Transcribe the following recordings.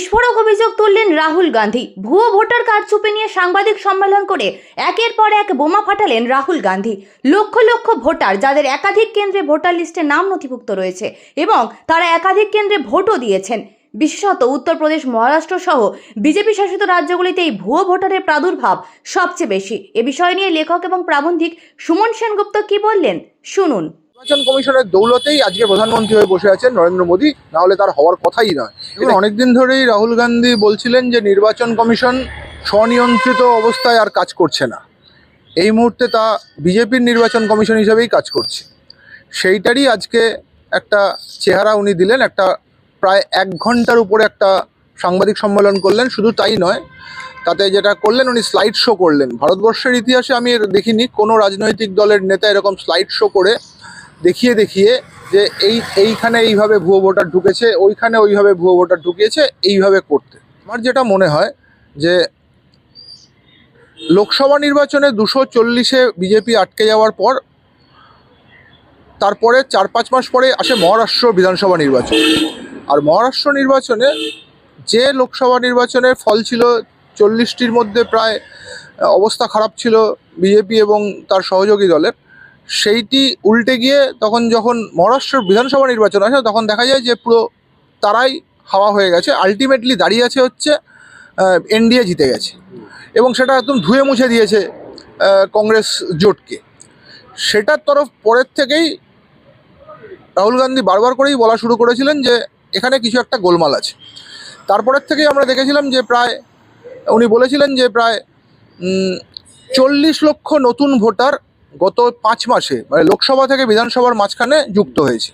বিস্ফোরক অভিযোগ তুললেন রাহুল গান্ধী। ভুয়ো ভোটার কার্ড চুপে নিয়ে সাংবাদিক সম্মেলন করে একের পর এক বোমা ফাটালেন রাহুল গান্ধী। লক্ষ লক্ষ ভোটার, যাদের একাধিক কেন্দ্রে ভোটার লিস্টে নাম নথিভুক্ত রয়েছে এবং তারা একাধিক কেন্দ্রে ভোটও দিয়েছেন। বিশেষত উত্তরপ্রদেশ মহারাষ্ট্র সহ বিজেপি শাসিত রাজ্যগুলিতে এই ভুয়ো ভোটারের প্রাদুর্ভাব সবচেয়ে বেশি। এ বিষয় নিয়ে লেখক এবং প্রাবন্ধিক সুমন সেনগুপ্ত কি বললেন? শুনুন। নির্বাচন কমিশনের দৌলতেই আজকে প্রধানমন্ত্রী হয়ে বসে আছেন নরেন্দ্র মোদী না হলে তার হওয়ার কথাই নয়। এবং অনেকদিন ধরেই রাহুল গান্ধী বলছিলেন যে নির্বাচন কমিশন স্বনিয়ন্ত্রিত অবস্থায় আর কাজ করছে না। এই মুহূর্তে তা বিজেপির নির্বাচন কমিশন হিসেবেই কাজ করছে। সেইটারই আজকে একটা চেহারা উনি দিলেন একটা প্রায় এক ঘণ্টার উপরে একটা সাংবাদিক সম্মেলন করলেন শুধু তাই নয় তাতে যেটা করলেন উনি স্লাইড শো করলেন। ভারতবর্ষের ইতিহাসে আমি দেখিনি কোনো রাজনৈতিক দলের নেতা এরকম স্লাইড শো করে দেখিয়ে দেখিয়ে যে এই, এইখানে এইভাবে ভুয়ো ভোটার ঢুকেছে, ওইখানে ওইভাবে ভুয়ো ভোটার ঢুকিয়েছে, এইভাবে করতে। আমার যেটা মনে হয় যে লোকসভা নির্বাচনে দুশো চল্লিশে বিজেপি আটকে যাওয়ার পর, তারপরে চার পাঁচ মাস পরে আসে মহারাষ্ট্র বিধানসভা নির্বাচন। আর মহারাষ্ট্র নির্বাচনে যে লোকসভা নির্বাচনের ফল ছিল চল্লিশটির মধ্যে প্রায়, অবস্থা খারাপ ছিল বিজেপি এবং তার সহযোগী দলের সেইটি উল্টে গিয়ে তখন যখন মহারাষ্ট্র বিধানসভা নির্বাচন আসে, তখন দেখা যায় যে পুরো তারাই হাওয়া হয়ে গেছে। আলটিমেটলি দাঁড়িয়ে আছে হচ্ছে এনডিএ জিতে গেছে। এবং সেটা একদম ধুয়ে মুছে দিয়েছে কংগ্রেস জোটকে। সেটার তরফ পরের থেকেই রাহুল গান্ধী বারবার করেই বলা শুরু করেছিলেন যে, এখানে কিছু একটা গোলমাল আছে। তারপরের থেকেই আমরা দেখেছিলাম যে প্রায়, উনি বলেছিলেন যে প্রায় চল্লিশ লক্ষ নতুন ভোটার গত পাঁচ মাসে মানে লোকসভা থেকে বিধানসভার মাঝখানে যুক্ত হয়েছে।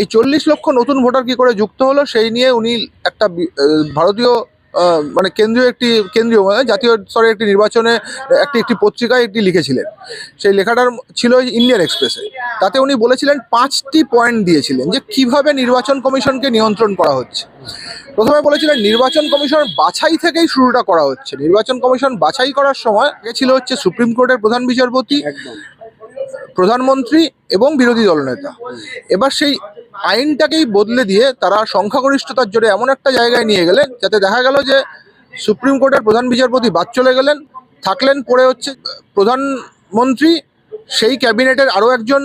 এই চল্লিশ লক্ষ নতুন ভোটার কি করে যুক্ত হলো, সেই নিয়ে উনি একটা ভারতীয় মানে কেন্দ্রীয় একটি, কেন্দ্রীয় মানে জাতীয় স্তরে একটি নির্বাচনে একটি একটি পত্রিকায় একটি লিখেছিলেন। সেই লেখাটার ছিল ইন্ডিয়ান এক্সপ্রেসে। তাতে উনি বলেছিলেন, পাঁচটি পয়েন্ট দিয়েছিলেন যে কীভাবে নির্বাচন কমিশনকে নিয়ন্ত্রণ করা হচ্ছে। প্রথমে বলেছিলেন নির্বাচন কমিশন বাছাই থেকেই শুরুটা করা হচ্ছে। নির্বাচন কমিশন বাছাই করার সময় আগে ছিল হচ্ছে সুপ্রিম কোর্টের প্রধান বিচারপতি প্রধানমন্ত্রী এবং বিরোধী দলনেতা। এবার সেই আইনটাকেই বদলে দিয়ে তারা সংখ্যাগরিষ্ঠতার জোরে এমন একটা জায়গায় নিয়ে গেলেন যাতে দেখা গেল যে সুপ্রিম কোর্টের প্রধান বিচারপতি বাদ চলে গেলেন থাকলেন পরে হচ্ছে প্রধানমন্ত্রী সেই ক্যাবিনেটের আরও একজন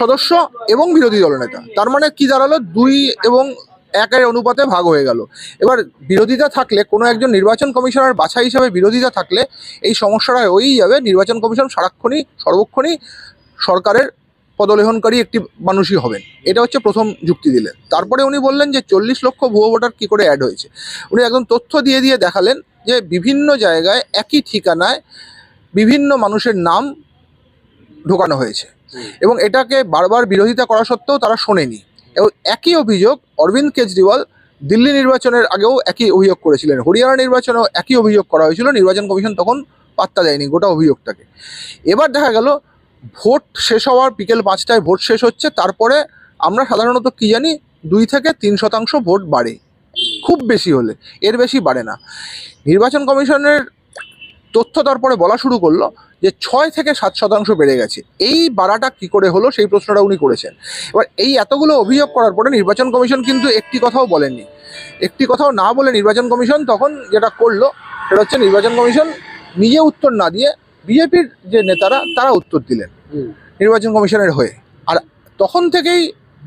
সদস্য এবং বিরোধী দলনেতা। তার মানে কি দাঁড়াল? দুই এবং একের অনুপাতে ভাগ হয়ে গেল। এবার বিরোধিতা থাকলে কোনো একজন নির্বাচন কমিশনার বাছাই হিসাবে বিরোধিতা থাকলে এই সমস্যাটা হয়েই যাবে। নির্বাচন কমিশন সারাক্ষণই সর্বক্ষণই সরকারের পদলেহনকারী একটি মানুষই হবেন। এটা হচ্ছে প্রথম যুক্তি দিলেন। তারপরে উনি বললেন যে চল্লিশ লক্ষ ভুয়ো ভোটার কী করে অ্যাড হয়েছে? উনি একদম তথ্য দিয়ে দিয়ে দেখালেন যে বিভিন্ন জায়গায় একই ঠিকানায় বিভিন্ন মানুষের নাম ঢোকানো হয়েছে। এবং এটাকে বারবার বিরোধিতা করা সত্ত্বেও তারা শোনেনি। এবং একই অভিযোগ অরবিন্দ কেজরিওয়াল দিল্লি নির্বাচনের আগেও একই অভিযোগ করেছিলেন। হরিয়ানা নির্বাচনেও একই অভিযোগ করা হয়েছিল। নির্বাচন কমিশন তখন পাত্তা দেয়নি গোটা অভিযোগটাকে। এবার দেখা গেল, ভোট শেষ হওয়ার বিকেল পাঁচটায় ভোট শেষ হচ্ছে, তারপরে আমরা সাধারণত কি জানি, দুই থেকে তিন শতাংশ ভোট বাড়ে। খুব বেশি হলে। এর বেশি বাড়ে না। নির্বাচন কমিশনের তথ্য তারপরে বলা শুরু করল যে ছয় থেকে সাত শতাংশ বেড়ে গেছে। এই বাড়াটা কি করে হলো সেই প্রশ্নটা উনি করেছেন। এবার এই এতগুলো অভিযোগ করার পরে নির্বাচন কমিশন কিন্তু একটি কথাও বলেননি। একটি কথাও না বলে নির্বাচন কমিশন তখন যেটা করল সেটা হচ্ছে নির্বাচন কমিশন নিজে উত্তর না দিয়ে বিজেপির যে নেতারা তারা উত্তর দিলেন নির্বাচন কমিশনের হয়ে। আর তখন থেকেই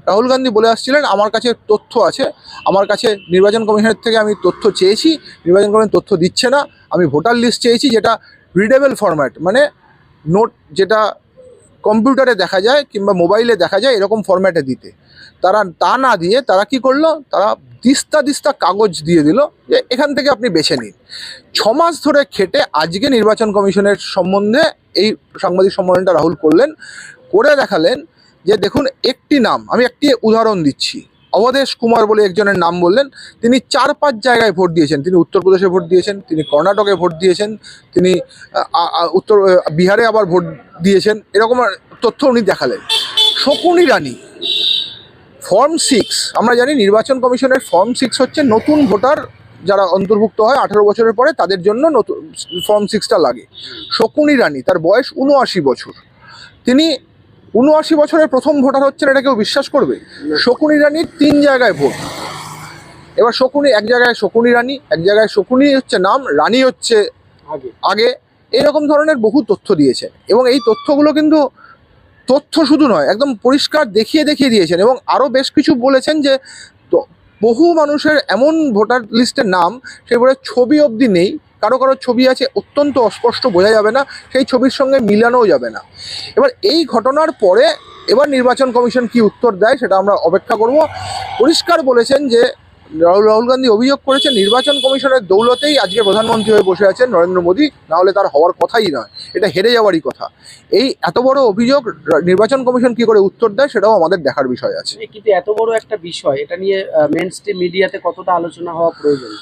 রাহুল গান্ধী বলে আসছিলেন, আমার কাছে তথ্য আছে। আমার কাছে নির্বাচন কমিশনের থেকে আমি তথ্য চেয়েছি। নির্বাচন কমিশন তথ্য দিচ্ছে না। আমি ভোটার লিস্ট চেয়েছি যেটা রিডেবল ফরম্যাট মানে নোট যেটা কম্পিউটারে দেখা যায় কিংবা মোবাইলে দেখা যায় এরকম ফরম্যাটে দিতে। তারা তা না দিয়ে তারা কি করল? তারা দিস্তা দিস্তা কাগজ দিয়ে দিল যে এখান থেকে আপনি বেছে নিন। ছ মাস ধরে খেটে আজকে নির্বাচন কমিশনের সম্বন্ধে এই সাংবাদিক সম্মেলনটা রাহুল করলেন। করে দেখালেন যে দেখুন, একটি নাম, আমি একটি উদাহরণ দিচ্ছি। অবধেশ কুমার বলে একজনের নাম বললেন, তিনি চার পাঁচ জায়গায় ভোট দিয়েছেন। তিনি উত্তরপ্রদেশে ভোট দিয়েছেন, তিনি কর্ণাটকে ভোট দিয়েছেন, তিনি উত্তর বিহারে আবার ভোট দিয়েছেন, এরকম তথ্য উনি দেখালেন। শকুনি রানী, ফর্ম সিক্স, আমরা জানি নির্বাচন কমিশনের ফর্ম সিক্স হচ্ছে নতুন ভোটার যারা অন্তর্ভুক্ত হয় আঠারো বছরের পরে, তাদের জন্য নতুন, ফর্ম সিক্সটা লাগে। শকুনি রানী, তার বয়স উনআশি বছর। তিনি উনআশি বছরের প্রথম ভোটার হচ্ছেন এটা কেউ বিশ্বাস করবে? শকুনি রানীর তিন জায়গায় ভোট। এবার শকুনি এক জায়গায় শকুনি রানী এক জায়গায় শকুনি হচ্ছে নাম রানী হচ্ছে আগে। এরকম ধরনের বহু তথ্য দিয়েছেন এবং এই তথ্যগুলো কিন্তু তথ্য শুধু নয় একদম পরিষ্কার দেখিয়ে দেখিয়ে দিয়েছেন এবং আরও বেশ কিছু বলেছেন যে ত- বহু মানুষের এমন ভোটার লিস্টের নাম সেগুলো ছবি অবধি নেই। কারও কারও ছবি আছে, অত্যন্ত অস্পষ্ট, বোঝা যাবে না। সেই ছবির সঙ্গে মিলানোও যাবে না। এবার এই ঘটনার পরে এবার নির্বাচন কমিশন কি উত্তর দেয় সেটা আমরা অপেক্ষা করব। পরিষ্কার বলেছেন যে, রাহুল রাহুল গান্ধী অভিযোগ করেছেন, নির্বাচন কমিশনের দৌলতেই আজকে প্রধানমন্ত্রী হয়ে বসে আছেন নরেন্দ্র মোদী না হলে তার হওয়ার কথাই নয়। এটা হেরে যাওয়ারই কথা। এই এত বড় অভিযোগ নির্বাচন কমিশন কি করে উত্তর দেয় সেটাও আমাদের দেখার বিষয় আছে। কিন্তু এত বড় একটা বিষয়, এটা নিয়ে মেন মিডিয়াতে কতটা আলোচনা হওয়া প্রয়োজন?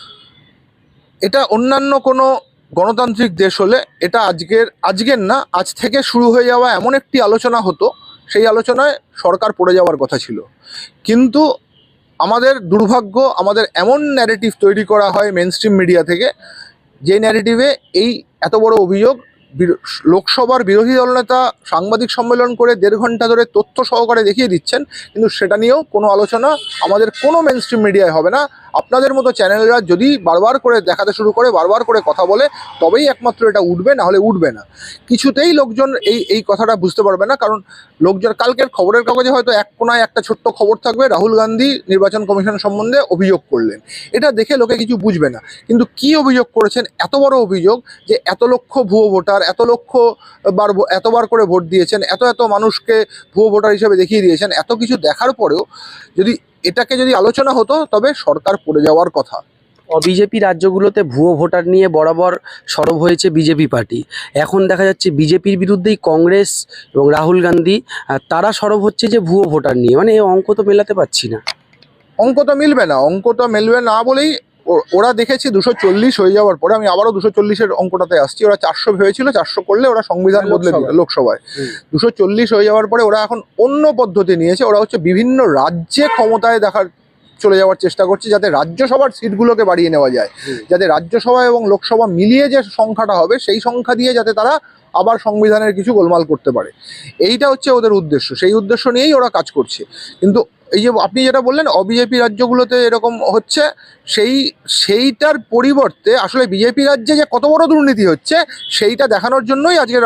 এটা অন্যান্য কোনো গণতান্ত্রিক দেশ হলে এটা আজকের আজকের না, আজ থেকে শুরু হয়ে যাওয়া এমন একটি আলোচনা হতো, সেই আলোচনায় সরকার পড়ে যাওয়ার কথা ছিল। কিন্তু আমাদের দুর্ভাগ্য, আমাদের এমন ন্যারেটিভ তৈরি করা হয় মেন মিডিয়া থেকে, যে ন্যারেটিভে এই এত বড় অভিযোগ লোকসভার বিরোধী দলনেতা সাংবাদিক সম্মেলন করে দেড় ঘণ্টা ধরে তথ্য সহকারে দেখিয়ে দিচ্ছেন, কিন্তু সেটা নিয়েও কোনো আলোচনা আমাদের কোনো মেন মিডিয়ায় হবে না। আপনাদের মতো চ্যানেলরা যদি বারবার করে দেখাতে শুরু করে, বারবার করে কথা বলে, তবেই একমাত্র এটা উঠবে না হলে উঠবে না। কিছুতেই লোকজন এই এই কথাটা বুঝতে পারবে না, কারণ লোকজন, কালকের খবরের কাগজে হয়তো এক কোনায় একটা ছোট্ট খবর থাকবে, রাহুল গান্ধী নির্বাচন কমিশন সম্বন্ধে অভিযোগ করলেন। এটা দেখে লোকে কিছু বুঝবে না। কিন্তু কি অভিযোগ করেছেন? এত বড় অভিযোগ যে এত লক্ষ ভুয়ো ভোটার, এত লক্ষ বার এতবার করে ভোট দিয়েছেন, এত এত মানুষকে ভুয়ো ভোটার হিসেবে দেখিয়ে দিয়েছেন, এত কিছু দেখার পরেও যদি এটাকে যদি আলোচনা হতো তবে সরকার পড়ে যাওয়ার কথা। বিজেপি রাজ্যগুলোতে ভুয়ো ভোটার নিয়ে বরাবর সরব হয়েছে বিজেপি পার্টি। এখন দেখা যাচ্ছে বিজেপির বিরুদ্ধেই কংগ্রেস এবং রাহুল গান্ধী তারা সরব হচ্ছে যে ভুয়ো ভোটার নিয়ে। মানে এই অঙ্ক তো মেলাতে পারছি না। অঙ্ক তো মিলবে না। অঙ্ক তো মেলবে না বলেই ওরা দেখেছি দুশো চল্লিশ হয়ে যাওয়ার পরে আমি আবারও দুশো চল্লিশের অঙ্কটাতে আসছি। ওরা চারশো ভেবেছিল চারশো করলে ওরা সংবিধান বদলে দিল লোকসভায়। লোকসভায়। দুশো চল্লিশ হয়ে যাওয়ার পরে ওরা এখন অন্য পদ্ধতি নিয়েছে। ওরা হচ্ছে বিভিন্ন রাজ্যে ক্ষমতায় দেখার চলে যাওয়ার চেষ্টা করছে যাতে রাজ্যসভার সিটগুলোকে বাড়িয়ে নেওয়া যায়। যাতে রাজ্যসভা এবং লোকসভা মিলিয়ে যে সংখ্যাটা হবে সেই সংখ্যা দিয়ে যাতে তারা আবার সংবিধানের কিছু গোলমাল করতে পারে। এইটা হচ্ছে ওদের উদ্দেশ্য। সেই উদ্দেশ্য নিয়েই ওরা কাজ করছে। কিন্তু এই যে আপনি যেটা বললেন অবিজেপি রাজ্যগুলোতে এরকম হচ্ছে সেই সেইটার পরিবর্তে আসলে বিজেপি রাজ্যে যে কত বড় দুর্নীতি হচ্ছে সেইটা দেখানোর জন্যই আজকে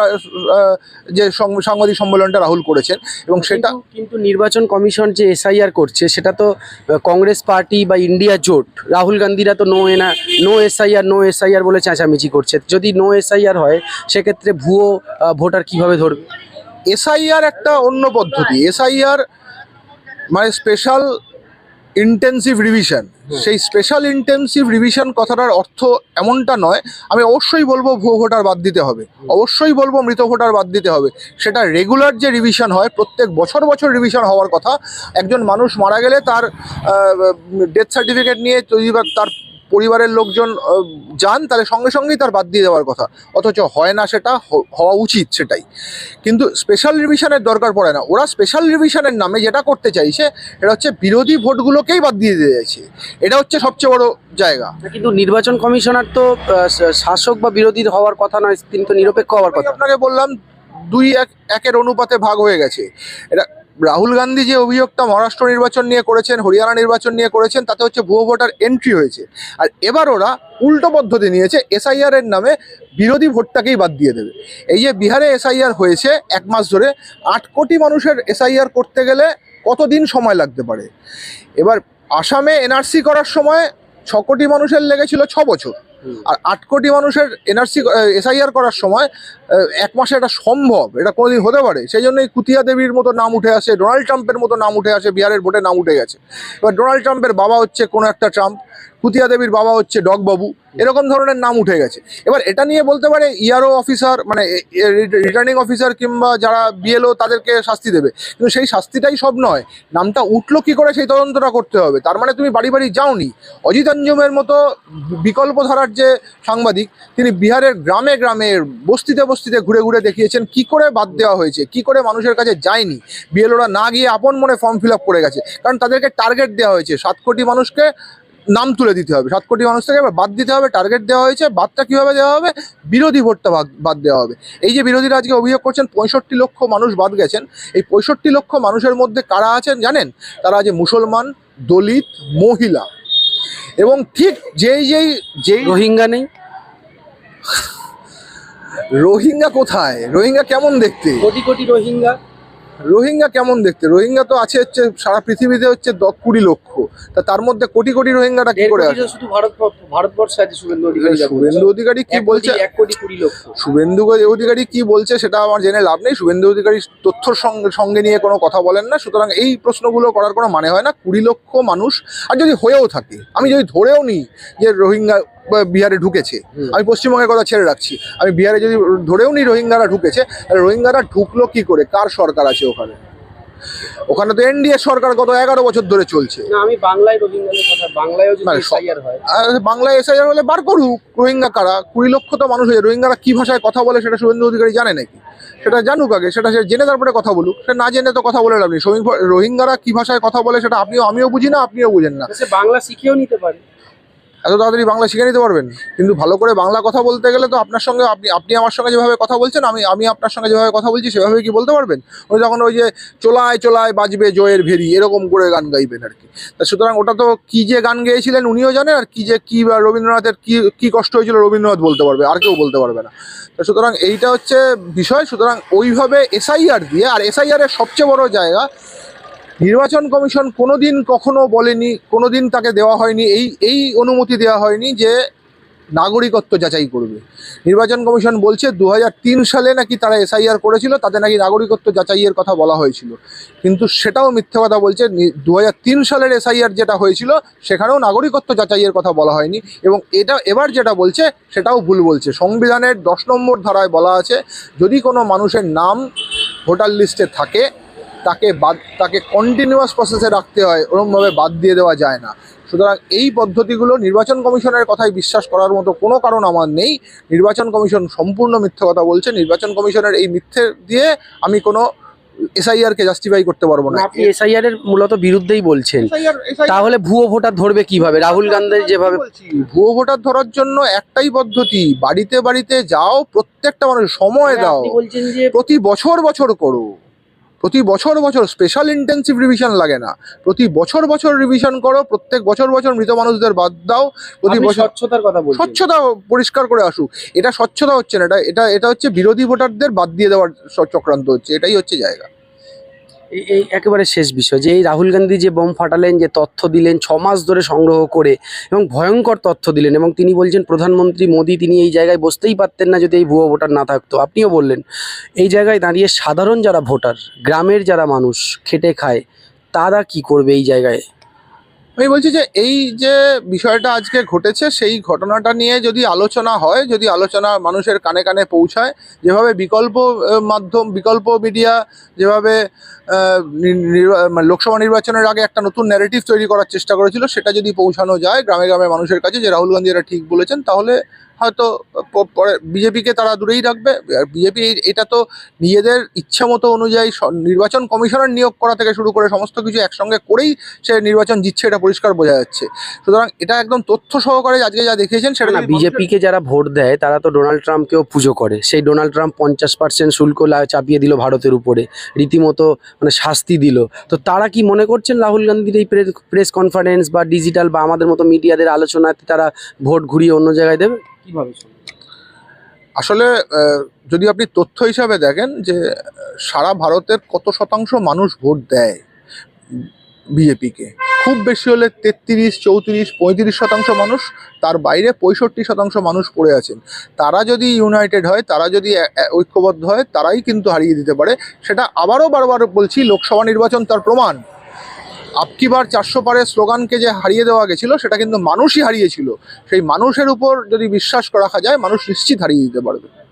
যে সাংবাদিক সম্মেলনটা রাহুল করেছেন এবং সেটা কিন্তু- নির্বাচন কমিশন যে এসআইআর করছে সেটা তো কংগ্রেস পার্টি বা ইন্ডিয়া জোট রাহুল গান্ধীরা তো নো এনা নো এসআইআর নো এসআইআর বলে চেঁচামেচি করছে। যদি নো এসআইআর হয় সেক্ষেত্রে ভুয়ো ভোটার কীভাবে ধরবে? এসআইআর একটা অন্য পদ্ধতি। এসআইআর মানে স্পেশাল ইন্টেন্সিভ রিভিশন সেই স্পেশাল ইন্টেন্সিভ রিভিশন কথাটার অর্থ এমনটা নয় আমি অবশ্যই বলব ভুয়ো ভোটার বাদ দিতে হবে। অবশ্যই বলব মৃত ভোটার বাদ দিতে হবে। সেটা রেগুলার যে রিভিশন হয় প্রত্যেক বছর বছর রিভিশন হওয়ার কথা একজন মানুষ মারা গেলে তার ডেথ সার্টিফিকেট নিয়ে তৈরি বা তার পরিবারের লোকজন যান তাহলে সঙ্গে সঙ্গেই তার বাদ দিয়ে দেওয়ার কথা। অথচ হয় না সেটা হওয়া উচিত সেটাই। কিন্তু স্পেশাল রিভিশনের দরকার পড়ে না। ওরা স্পেশাল রিভিশনের নামে যেটা করতে চাইছে এটা হচ্ছে বিরোধী ভোটগুলোকেই বাদ দিয়ে দিতে চাইছে এটা হচ্ছে সবচেয়ে বড় জায়গা। কিন্তু নির্বাচন কমিশনার তো শাসক বা বিরোধী হওয়ার কথা নয় তিনি তো নিরপেক্ষ হওয়ার কথা। আপনাকে বললাম দুই এক একের অনুপাতে ভাগ হয়ে গেছে। এটা রাহুল গান্ধী যে অভিযোগটা মহারাষ্ট্র নির্বাচন নিয়ে করেছেন, হরিয়ানা নির্বাচন নিয়ে করেছেন, তাতে হচ্ছে ভুয়ো ভোটার এন্ট্রি হয়েছে। আর এবার ওরা উল্টো পদ্ধতি নিয়েছে এসআইআর এর নামে বিরোধী ভোটটাকেই বাদ দিয়ে দেবে। এই যে বিহারে এসআইআর হয়েছে এক মাস ধরে, আট কোটি মানুষের এসআইআর করতে গেলে কতদিন সময় লাগতে পারে? এবার আসামে এনআরসি করার সময় ছ কোটি মানুষের লেগেছিল ছ বছর। আর আট কোটি মানুষের এনআরসি এসআইআর করার সময় এক মাসে এটা সম্ভব, এটা কোনোদিন হতে পারে। সেই জন্যই কুতিয়া দেবীর মতো নাম উঠে আসে, ডোনাল্ড ট্রাম্পের মতো নাম উঠে আসে, বিহারের ভোটে নাম উঠে গেছে। এবার ডোনাল্ড ট্রাম্পের বাবা হচ্ছে কোনো একটা ট্রাম্প কুতিয়া দেবীর বাবা হচ্ছে ডগবাবু এরকম ধরনের নাম উঠে গেছে। এবার এটা নিয়ে বলতে পারে ইআরও অফিসার মানে রিটার্নিং অফিসার কিংবা যারা বিএলও তাদেরকে শাস্তি দেবে। কিন্তু সেই শাস্তিটাই সব নয়, নামটা উঠল কি করে সেই তদন্তটা করতে হবে। তার মানে তুমি বাড়ি বাড়ি যাওনি। অজিত অঞ্জুমের মতো বিকল্প ধারার যে সাংবাদিক, তিনি বিহারের গ্রামে গ্রামে বস্তিতে বস্তিতে ঘুরে ঘুরে দেখিয়েছেন কি করে বাদ দেওয়া হয়েছে, কি করে মানুষের কাছে যায়নি। বিএলওরা না গিয়ে আপন মনে ফর্ম ফিল করে গেছে। কারণ তাদেরকে টার্গেট দেওয়া হয়েছে। সাত কোটি মানুষকে নাম তুলে দিতে হবে। সাত কোটি মানুষ থেকে বাদ দিতে হবে টার্গেট দেওয়া হয়েছে। বাদটা কীভাবে দেওয়া হবে? বিরোধী ভোটটা বাদ বাদ দেওয়া হবে। এই যে বিরোধীরা আজকে অভিযোগ করছেন পঁয়ষট্টি লক্ষ মানুষ বাদ গেছেন। এই পঁয়ষট্টি লক্ষ মানুষের মধ্যে কারা আছেন জানেন? তারা আছে মুসলমান দলিত মহিলা। এবং ঠিক যেই যেই যেই রোহিঙ্গা নেই? রোহিঙ্গা কোথায়? রোহিঙ্গা কেমন দেখতে? কোটি কোটি রোহিঙ্গা। রোহিঙ্গা কেমন দেখতে? রোহিঙ্গা তো আছে হচ্ছে সারা পৃথিবীতে হচ্ছে কুড়ি লক্ষ। তা তার মধ্যে কোটি কোটি রোহিঙ্গাটা কি করে আছে শুধু ভারত ভারতবর্ষে আছে শুভেন্দু অধিকারী কি বলছে? এক কোটি কুড়ি লক্ষ। শুভেন্দু অধিকারী কি বলছে সেটা আমার জেনে লাভ নেই। শুভেন্দু অধিকারী তথ্যর সঙ্গে সঙ্গে নিয়ে কোনো কথা বলেন না। সুতরাং এই প্রশ্নগুলো করার কোনো মানে হয় না। কুড়ি লক্ষ মানুষ আর যদি হয়েও থাকে আমি যদি ধরেও নিই যে রোহিঙ্গা বিহারে ঢুকেছে। আমি পশ্চিমবঙ্গের কথা ছেড়ে রাখছি। আমি বিহারে যদি ধরেও নি রোহিঙ্গারা ঢুকেছে তাহলে রোহিঙ্গারা ঢুকলো কি করে? কার সরকার আছে ওখানে? ওখানে তো এনডিএ সরকার গত এগারো বছর ধরে চলছে। আমি বাংলায় মানে বাংলায় এসআইআর হলে বার করুক রোহিঙ্গা কারা? কুড়ি লক্ষ তো মানুষ হয়ে রোহিঙ্গারা কি ভাষায় কথা বলে সেটা শুভেন্দু অধিকারী জানে নাকি? সেটা জানুক আগে সেটা সে জেনে তারপরে কথা বলুক। সে না জেনে তো কথা বলে লাভ নেই। রোহিঙ্গারা কি ভাষায় কথা বলে সেটা আপনিও আমিও বুঝি না আপনিও বুঝেন না। বাংলা শিখেও নিতে পারে। এত তাড়াতাড়ি বাংলা শিখে নিতে পারবেন। কিন্তু ভালো করে বাংলা কথা বলতে গেলে তো আপনার সঙ্গে আপনি আপনি আমার সঙ্গে যেভাবে কথা বলছেন, আমি আমি আপনার সঙ্গে যেভাবে কথা বলছি, সেভাবে কি বলতে পারবেন? ওই যখন ওই যে, চোলায় চোলায় বাজবে জয়ের ভেরি এরকম করে গান গাইবেন আর কি। তা সুতরাং ওটা তো কি যে গান গেয়েছিলেন উনিও জানেন আর কি যে, কি রবীন্দ্রনাথের কি কি কষ্ট হয়েছিল রবীন্দ্রনাথ বলতে পারবে, আর কেউ বলতে পারবে না। তো সুতরাং এইটা হচ্ছে বিষয়, সুতরাং ওইভাবে এসআইআর দিয়ে, আর এসআইআর এর সবচেয়ে বড় জায়গা নির্বাচন কমিশন কোনো দিন কখনো বলেনি কোনো দিন তাকে দেওয়া হয়নি, এই এই অনুমতি দেওয়া হয়নি যে নাগরিকত্ব যাচাই করবে। নির্বাচন কমিশন বলছে দু হাজার তিন সালে নাকি তারা এসআইআর করেছিল, তাতে নাকি নাগরিকত্ব যাচাইয়ের কথা বলা হয়েছিল। কিন্তু সেটাও মিথ্যে কথা বলছে দু হাজার তিন সালের এসআইআর যেটা হয়েছিল, সেখানেও নাগরিকত্ব যাচাইয়ের কথা বলা হয়নি। এবং এটা, এবার যেটা বলছে, সেটাও ভুল বলছে। সংবিধানের দশ নম্বর ধারায় বলা আছে, যদি কোনো মানুষের নাম ভোটার লিস্টে থাকে তাকে বাদ তাকে কন্টিনিউয়াস প্রসেসে রাখতে হয় ওরমভাবে বাদ দিয়ে দেওয়া যায় না। সুতরাং এই পদ্ধতিগুলো নির্বাচন কমিশনের কথায় বিশ্বাস করার মতো কোনো কারণ আমার নেই। নির্বাচন কমিশন সম্পূর্ণ মিথ্যে কথা বলছে। নির্বাচন কমিশনের এই মিথ্যে দিয়ে আমি কোনো এসআইআরকে জাস্টিফাই করতে পারব না। আপনি এসআইআর এর মূলত বিরুদ্ধেই বলছেন। তাহলে ভুয়ো ভোটার ধরবে কীভাবে? রাহুল গান্ধী যেভাবে ভুয়ো ভোটার ধরার জন্য একটাই পদ্ধতি বাড়িতে বাড়িতে যাও প্রত্যেকটা মানুষ সময় দাও। আপনি বলছেন যে প্রতি বছর বছর করো। প্রতি বছর বছর স্পেশাল ইন্টেন্সিভ রিভিশন লাগে না। প্রতি বছর বছর রিভিশন করো প্রত্যেক বছর বছর মৃত মানুষদের বাদ দাও প্রতি বছর স্বচ্ছতার কথা বলো স্বচ্ছতা পরিষ্কার করে আসুক এটা স্বচ্ছতা হচ্ছে না এটা এটা এটা হচ্ছে বিরোধী ভোটারদের বাদ দিয়ে দেওয়ার চক্রান্ত হচ্ছে এটাই হচ্ছে জায়গা। এই একেবারে শেষ বিষয় যে এই রাহুল গান্ধী যে বোম ফাটালেন, যে তথ্য দিলেন, ছ মাস ধরে সংগ্রহ করে এবং ভয়ঙ্কর তথ্য দিলেন এবং তিনি বলছেন, প্রধানমন্ত্রী মোদী, তিনি এই জায়গায় বসতেই পারতেন না যদি এই ভুয়ো ভোটার না থাকতো। আপনিও বললেন, এই জায়গায় দাঁড়িয়ে সাধারণ যারা ভোটার, গ্রামের যারা মানুষ, খেটে খায়, তারা কি করবে এই জায়গায়? আমি বলছি যে এই যে বিষয়টা আজকে ঘটেছে, সেই ঘটনাটা নিয়ে যদি আলোচনা হয়, যদি আলোচনা মানুষের কানে কানে পৌঁছায়, যেভাবে বিকল্প মাধ্যম, বিকল্প মিডিয়া যেভাবে মানে লোকসভা নির্বাচনের আগে একটা নতুন ন্যারেটিভ তৈরি করার চেষ্টা করেছিল, সেটা যদি পৌঁছানো যায় গ্রামে গ্রামে মানুষের কাছে, যে রাহুল গান্ধী এটা ঠিক বলেছেন, তাহলে হয়তো পরে বিজেপিকে তারা দূরেই রাখবে। বিজেপি এটা তো নিজেদের ইচ্ছা মতো অনুযায়ী স- নির্বাচন কমিশনার নিয়োগ করা থেকে শুরু করে সমস্ত কিছু একসঙ্গে করেই সে নির্বাচন জিতছে এটা পরিষ্কার বোঝা যাচ্ছে। সুতরাং এটা একদম তথ্য সহকারে আজকে যা দেখিয়েছেন সেটা না বিজেপিকে যারা ভোট দেয় তারা তো ডোনাল্ড ট্রাম্পকেও পুজো করে। সেই ডোনাল্ড ট্রাম্প পঞ্চাশ পার্সেন্ট শুল্ক লা- চাপিয়ে দিল ভারতের উপরে রীতিমতো মানে শাস্তি দিল। তো তারা কি মনে করছেন রাহুল গান্ধীর এই প্রেস কনফারেন্স বা ডিজিটাল বা আমাদের মতো মিডিয়াদের আলোচনাতে তারা ভোট ঘুরিয়ে অন্য জায়গায় দেবে? কীভাবে আসলে যদি আপনি তথ্য হিসাবে দেখেন যে, সারা ভারতের কত শতাংশ মানুষ ভোট দেয় বিজেপিকে, খুব বেশি হলে তেত্রিশ, চৌত্রিশ, পঁয়ত্রিশ শতাংশ মানুষ, তার বাইরে পঁয়ষট্টি শতাংশ মানুষ পড়ে আছেন। তারা যদি ইউনাইটেড হয়, তারা যদি ঐক্যবদ্ধ হয়, তারাই কিন্তু হারিয়ে দিতে পারে। সেটা আবারও বারবার বলছি, লোকসভা নির্বাচন তার প্রমাণ। আপকি বার চারশো পারের স্লোগানকে যে হারিয়ে দেওয়া গেছিল, সেটা কিন্তু মানুষই হারিয়েছিল। সেই মানুষের উপর যদি বিশ্বাস রাখা যায়, মানুষ নিশ্চিত হারিয়ে দিতে পারবে।